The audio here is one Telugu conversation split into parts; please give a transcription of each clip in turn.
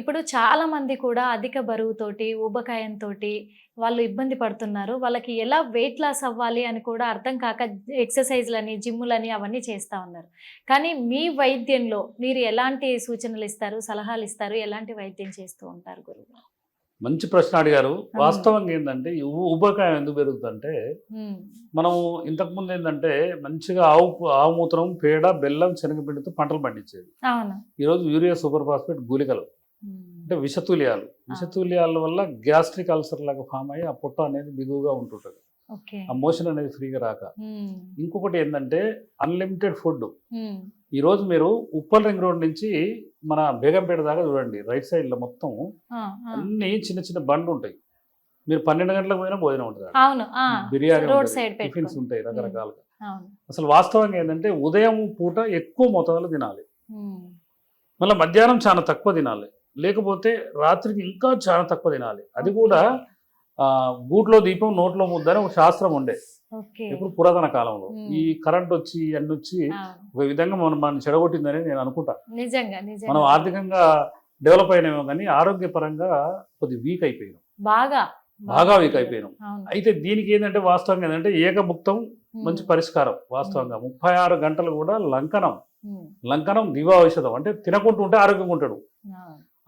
ఇప్పుడు చాలా మంది కూడా అధిక బరువుతోటి ఊబకాయంతో వాళ్ళు ఇబ్బంది పడుతున్నారు. వాళ్ళకి ఎలా వెయిట్ లాస్ అవ్వాలి అని కూడా అర్థం కాక ఎక్సర్సైజ్లని జిమ్లని అవన్నీ చేస్తూ ఉన్నారు. కానీ మీ వైద్యంలో మీరు ఎలాంటి సూచనలు ఇస్తారు సలహాలు ఇస్తారు? ఎలాంటి వైద్యం చేస్తూ ఉంటారు గురువు? మంచి ప్రశ్న అడిగారు. వాస్తవంగా ఏంటంటే ఊబకాయం ఎందుకు పెరుగుతుందంటే మనం ఇంతకుముందు ఏంటంటే మంచిగా ఆవు ఆవు మూత్రం పేడ బెల్లం శనగపిండితో పంటలు పండించేది. ఈరోజు యూరియా సూపర్ ఫాస్ఫేట్ గుళికలు. ఉమ్. అంటే విషతుల్యాలు. విషతుల్యాల వల్ల గ్యాస్ట్రిక్ అల్సర్ లాగా ఫామ్ అయ్యి ఆ పొట్ట అనేది బిగువుగా ఉంటుంటుంది. ఆ మోషన్ అనేది ఫ్రీగా రాక. ఇంకొకటి ఏంటంటే అన్లిమిటెడ్ ఫుడ్. ఉమ్. ఈరోజు మీరు ఉప్పల్ రింగ్ రోడ్ నుంచి మన బేగంపేట దాకా చూడండి రైట్ సైడ్లో మొత్తం ఆ, ఆ. అన్ని చిన్న చిన్న బండ్లు ఉంటాయి. మీరు పన్నెండు గంటలకు పోయినా భోజనం ఉంటుంది. Biryani side tiffins. ఉంటాయి రకరకాలుగా. అసలు వాస్తవంగా ఏంటంటే ఉదయం పూట ఎక్కువ మోతాదులో తినాలి. మళ్ళీ మధ్యాహ్నం చాలా తక్కువ తినాలి. లేకపోతే రాత్రికి ఇంకా చాలా తక్కువ తినాలి. అది కూడా గూట్లో దీపం నోట్లో ముద్ద అని ఒక శాస్త్రం ఉండే. ఇప్పుడు పురాతన కాలంలో. ఈ కరెంట్ వచ్చి అన్ని వచ్చి. ఒక విధంగా మనం మనం చెడగొట్టిందని నేను అనుకుంటా. మనం ఆర్థికంగా డెవలప్ అయినామో కానీ ఆరోగ్యపరంగా కొద్ది వీక్ అయిపోయినాం. బాగా. బాగా వీక్ అయిపోయినాం. అయితే దీనికి ఏంటంటే వాస్తవంగా ఏంటంటే ఏకముక్తం ఉమ్. మంచి పరిష్కారం వాస్తవంగా. ముప్పై ఆరు గంటలు కూడా లంకనం. లంకనం దివా ఔషధం అంటే తినకుంటూ ఉంటే ఆరోగ్యంగా ఉంటాడు.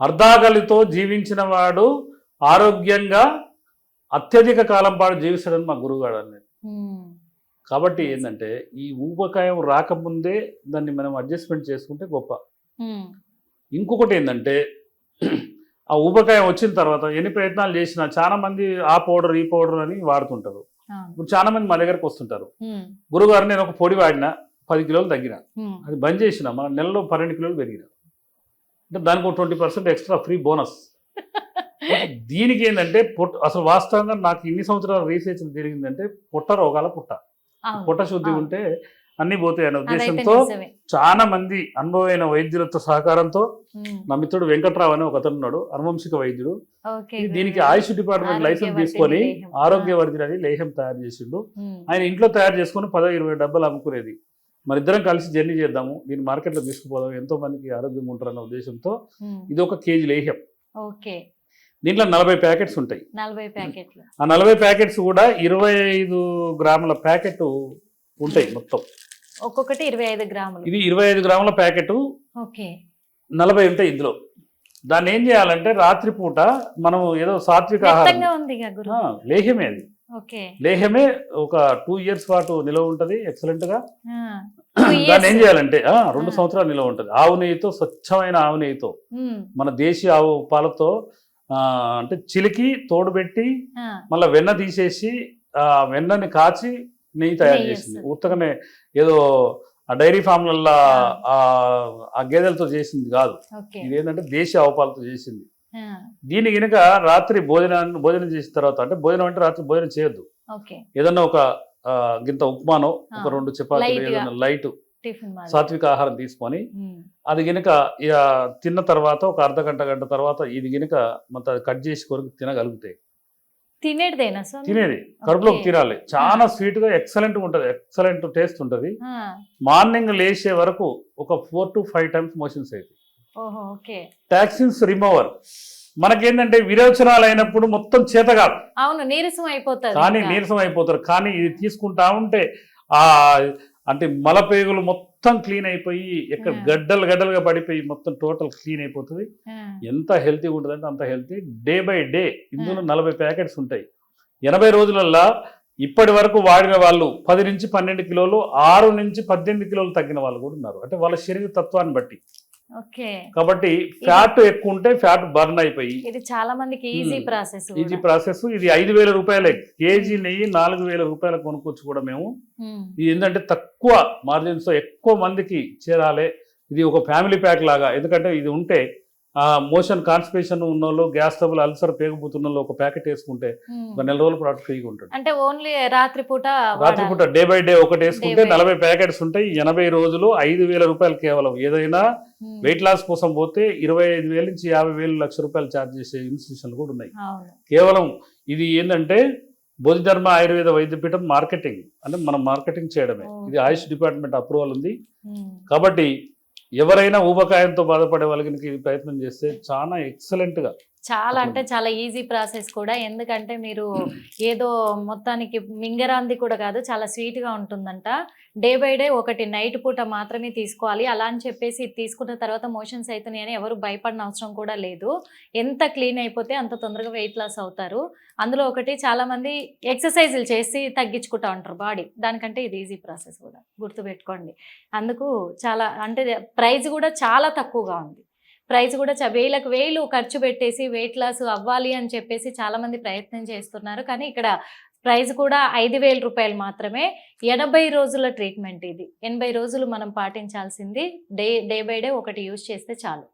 అర్ధాకలితో జీవించిన వాడు ఆరోగ్యంగా అత్యధిక కాలం పాటు జీవిస్తాడని మా గురువుగాడు అన్నది ఉమ్. కాబట్టి ఏంటంటే ఈ ఊబకాయం రాకముందే దాన్ని మనం అడ్జస్ట్మెంట్ చేసుకుంటే గొప్ప. ఇంకొకటి ఏంటంటే ఆ ఊబకాయం వచ్చిన తర్వాత ఎన్ని ప్రయత్నాలు చేసినా చాలా మంది ఆ పౌడర్ ఈ పౌడర్ అని వాడుతుంటారు. ఇప్పుడు చాలా మంది మా దగ్గరకు వస్తుంటారు. గురుగారు నేను ఒక పొడి వాడిన పది కిలోలు తగ్గిన. అది బంద్ చేసిన మన నెలలో పన్నెండు కిలోలు పెరిగిన అంటే దానికి ఒక twenty percent extra free bonus దీనికి ఏంటంటే పొట్ట అసలు వాస్తవంగా నాకు ఇన్ని సంవత్సరాల రీసెర్చ్ జరిగిందంటే పొట్ట రోగాల పుట్ట. పొట్ట శుద్ధి. ఉంటే అన్ని పోతాయి అనే ఉద్దేశంతో. చాలా మంది అనుభవమైన వైద్యులతో సహకారంతో. నా మిత్రుడు వెంకట్రావు అని ఒక అతను ఉన్నాడు అనువంశిక వైద్యుడు దీనికి. ఆయుష్ డిపార్ట్మెంట్ లైసెన్స్ తీసుకొని. ఆరోగ్యవర్ధిని అని లేహం తయారు చేసిండు. ఆయన ఇంట్లో తయారు చేసుకొని పదో ఇరవై డబ్బాలు అమ్ముకునేది మరి ఇద్దరం కలిసి జర్నీ చేద్దాము దీన్ని మార్కెట్లో తీసుకుపోదాం ఎంతో మందికి ఆరోగ్యం ఉంటారన్న ఉద్దేశంతో. ఇది ఒక కేజీ లేహ్యం. ఓకే. దీంట్లో నలభై ప్యాకెట్స్ ఉంటాయి. నలభై ప్యాకెట్లు. ఆ నలభై ప్యాకెట్స్ కూడా ఇరవై ఐదు గ్రాముల ప్యాకెట్ ఉంటాయి మొత్తం. ఒక్కొక్కటి ఇరవై ఐదు గ్రాములు. ఇది ఇరవై ఐదు గ్రాముల ప్యాకెట్. ఓకే. నలభై ఉంటాయి ఇందులో. దాన్ని ఏం చేయాలంటే రాత్రిపూట మనం ఏదో సాత్విక ఆహారం. లేహ్యమే అది. ఓకే లేహ్యమే ఒక టూ ఇయర్స్ పాటు నిలవ ఉంటది ఎక్సలెంట్గా దాన్ని ఏం. చేయాలంటే ఆ, రెండు. సంవత్సరాలు నిలవ ఉంటది ఆవు నెయ్యితో స్వచ్ఛమైన ఆవు నెయ్యితో. మన దేశీయ ఆవు పాలతో ఆ, అంటే చిలికి తోడు పెట్టి ఆ. మళ్ళీ వెన్న తీసేసి ఆ వెన్నని కాచి నెయ్యి తయారు చేసింది. ఉత్తగానే ఏదో ఆ డైరీ ఫామ్లల్లో ఆ. ఆ గేదెలతో చేసింది కాదు ఇది ఏంటంటే దేశీయ ఆవు పాలతో చేసింది. దీని కనుక రాత్రి భోజనాన్ని భోజనం చేసిన తర్వాత అంటే భోజనం అంటే రాత్రి భోజనం చేయొద్దు. ఏదన్నా ఒక గింత ఉప్మానో ఒక రెండు చపాతీలు light గా. ఏదైనా లైట్. సాత్విక ఆహారం తీసుకొని. అది గినక తిన్న తర్వాత ఒక అర్ధ గంట గంట తర్వాత ఇది గినక మొత్తం కట్ చేసి కొరకు తినగలుగుతాయి తినేటిదేనా స్వామి? తినేది. కడుపులోకి. తినాలి. చాలా స్వీట్గా ఎక్సలెంట్ ఉంటది. ఎక్సలెంట్ టేస్ట్ ఉంటది. మార్నింగ్ లేచే వరకు ఒక four to five times motions okay. Toxins remover. మనకేంటంటే విరోచనాలు అయినప్పుడు మొత్తం చేత కాదు అవును నీరసం అయిపోతుంది కానీ. నీరసం అయిపోతారు. కానీ ఇది తీసుకుంటా ఉంటే ఆ అంటే మలపేగులు మొత్తం క్లీన్ అయిపోయి ఎక్కడ. గడ్డలు గడ్డలుగా పడిపోయి మొత్తం టోటల్ క్లీన్ అయిపోతుంది. ఎంత హెల్తీగా ఉంటుంది అంటే అంత హెల్తీ. డే బై డే ఇందులో నలభై ప్యాకెట్స్ ఉంటాయి. ఎనభై రోజులల్లో ఇప్పటి వరకు వాడిన వాళ్ళు పది నుంచి పన్నెండు కిలోలు ఆరు నుంచి పద్దెనిమిది కిలోలు తగ్గిన వాళ్ళు కూడా ఉన్నారు. అంటే వాళ్ళ శరీర తత్వాన్ని బట్టి. కాబట్టి ఫ్యాట్ ఎక్కువ ఉంటే ఫ్యాట్ బర్న్ అయిపోయి. ఇది చాలా మందికి ఈజీ. Process easy process. ఇది ఐదు వేల రూపాయలే. కేజీ నెయ్యి నాలుగు వేల రూపాయలు కొనుక్కొచ్చు కూడా మేము. ఇది ఏంటంటే తక్కువ మార్జిన్స్తో ఎక్కువ మందికి చేరాలి. ఇది ఒక ఫ్యామిలీ ప్యాక్ లాగా. ఎందుకంటే ఇది ఉంటే మోషన్ కాన్స్టిపేషన్ ఉన్న వాళ్ళు గ్యాస్ ట్రబుల్ అల్సర్ పేగుపుతున్న వాళ్ళు ఒక ప్యాకెట్ వేసుకుంటే ఒక నెల రోజుల పాటు ఫ్రీగా ఉంటుంది. అంటే ఓన్లీ రాత్రిపూట రాత్రిపూట డే బై డే ఒకటి వేసుకుంటే నలభై ప్యాకెట్స్ ఉంటాయి ఎనభై రోజులు ఐదు వేల రూపాయలు కేవలం. ఏదైనా వెయిట్ లాస్ కోసం పోతే ఇరవై ఐదు వేల నుంచి యాభై వేలు లక్ష రూపాయలు ఛార్జ్ చేసే ఇన్స్టిట్యూషన్లు కూడా ఉన్నాయి. కేవలం ఇది ఏంటంటే బోధిధర్మ ఆయుర్వేద వైద్యపీఠం మార్కెటింగ్ అంటే మనం మార్కెటింగ్ చేయడమే. ఇది ఆయుష్ డిపార్ట్మెంట్ అప్రూవల్ ఉంది. కాబట్టి ఎవరైనా ఊబకాయంతో బాధపడే వాళ్ళకి ఇది ప్రయత్నం చేస్తే చాలా ఎక్సలెంట్గా చాలా అంటే చాలా ఈజీ ప్రాసెస్ కూడా. ఎందుకంటే మీరు ఏదో మొత్తానికి మింగరాంది కూడా కాదు చాలా sweet గా ఉంటుందంట. డే బై డే ఒకటి నైట్ పూట మాత్రమే తీసుకోవాలి. అలా అని చెప్పేసి ఇది తీసుకున్న తర్వాత మోషన్స్ అవుతున్నాయి అని ఎవరు భయపడిన అవసరం కూడా లేదు. ఎంత క్లీన్ అయిపోతే అంత తొందరగా వెయిట్ లాస్ అవుతారు. అందులో ఒకటి చాలా మంది ఎక్సర్సైజులు చేసి తగ్గించుకుంటా ఉంటారు బాడీ. దానికంటే ఇది ఈజీ ప్రాసెస్ కూడా. గుర్తుపెట్టుకోండి. అందుకు చాలా అంటే ప్రైస్ కూడా చాలా తక్కువగా ఉంది. ప్రైస్ కూడా వేలకు వేలు ఖర్చు పెట్టేసి వెయిట్ లాస్ అవ్వాలి అని చెప్పేసి చాలా మంది ప్రయత్నం చేస్తున్నారు. కానీ ఇక్కడ ప్రైస్ కూడా ఐదు వేల రూపాయలు మాత్రమే. ఎనభై రోజుల ట్రీట్మెంట్ ఇది. ఎనభై రోజులు మనం పాటించాల్సింది డే డే బై డే ఒకటి యూజ్ చేస్తే చాలు.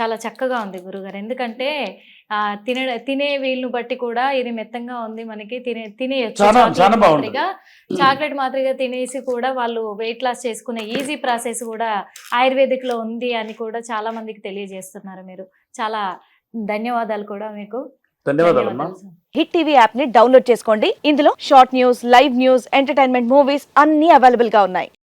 చాలా చక్కగా ఉంది గురుగారు. ఎందుకంటే ఆ, తినే తినే వీళ్ళను బట్టి కూడా ఇది మెత్తంగా ఉంది మనకి. తినే తినేయచ్చు. చాలా- చాక్లెట్ చాలా బాగుంది. మాదిరిగా చాక్లెట్ మాదిరిగా తినేసి కూడా వాళ్ళు వెయిట్ లాస్ చేసుకునే ఈజీ ప్రాసెస్ కూడా ఆయుర్వేదిక్లో ఉంది అని కూడా చాలా మందికి తెలియజేస్తున్నారు మీరు. చాలా ధన్యవాదాలు కూడా మీకు. ధన్యవాదాలు. హిట్ టీవీ యాప్ని డౌన్లోడ్ చేసుకోండి. ఇందులో short news live news entertainment movies అన్ని అవైలబుల్గా ఉన్నాయి.